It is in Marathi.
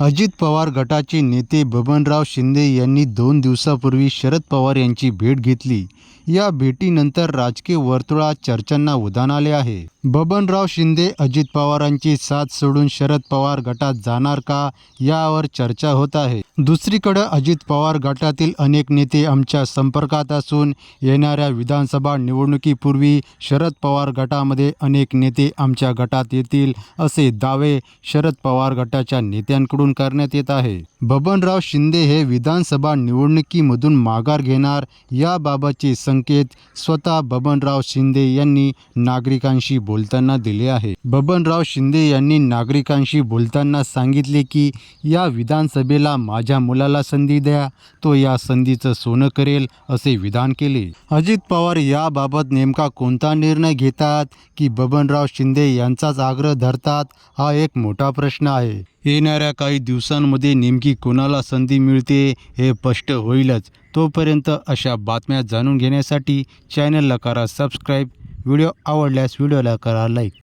अजित पवार गटाचे नेते बबनराव शिंदे यांनी दोन दिवसापूर्वी शरद पवार यांची भेट घेतली. या भेटीनंतर राजकीय वर्तुळात चर्चांना उधाण आले आहे. बबनराव शिंदे अजित पवारांची साथ सोडून शरद पवार गटात जाणार का यावर चर्चा होत आहे. दुसरीकडे अजित पवार गटातील अनेक नेते आमच्या संपर्कात असून येणाऱ्या विधानसभा निवडणुकीपूर्वी शरद पवार गटामध्ये अनेक नेते आमच्या गटात येतील असे दावे शरद पवार गटाच्या नेत्यांकडून करण्यात येत आहे. बबनराव शिंदे हे विधानसभा निवडणुकीमधून माघार घेणार याबाबतचे संकेत स्वतः बबनराव शिंदे यांनी नागरिकांशी बोलताना दिले आहे. बबनराव शिंदे यांनी नागरिकांशी बोलताना सांगितले की या विधानसभेला माझ्या मुलाला संधी द्या तो या संधीचं सोनं करेल असे विधान केले. अजित पवार याबाबत नेमका कोणता निर्णय घेतात की बबनराव शिंदे यांचाच आग्रह धरतात हा एक मोठा प्रश्न आहे. येणाऱ्या काही दिवसांमध्ये नेमकी कोणाला संधी मिळते हे स्पष्ट होईलच. तोपर्यंत अशा बातम्या जाणून घेण्यासाठी चॅनलला करा सबस्क्राईब व्हिडिओ आवडल्यास व्हिडिओला करा लाईक.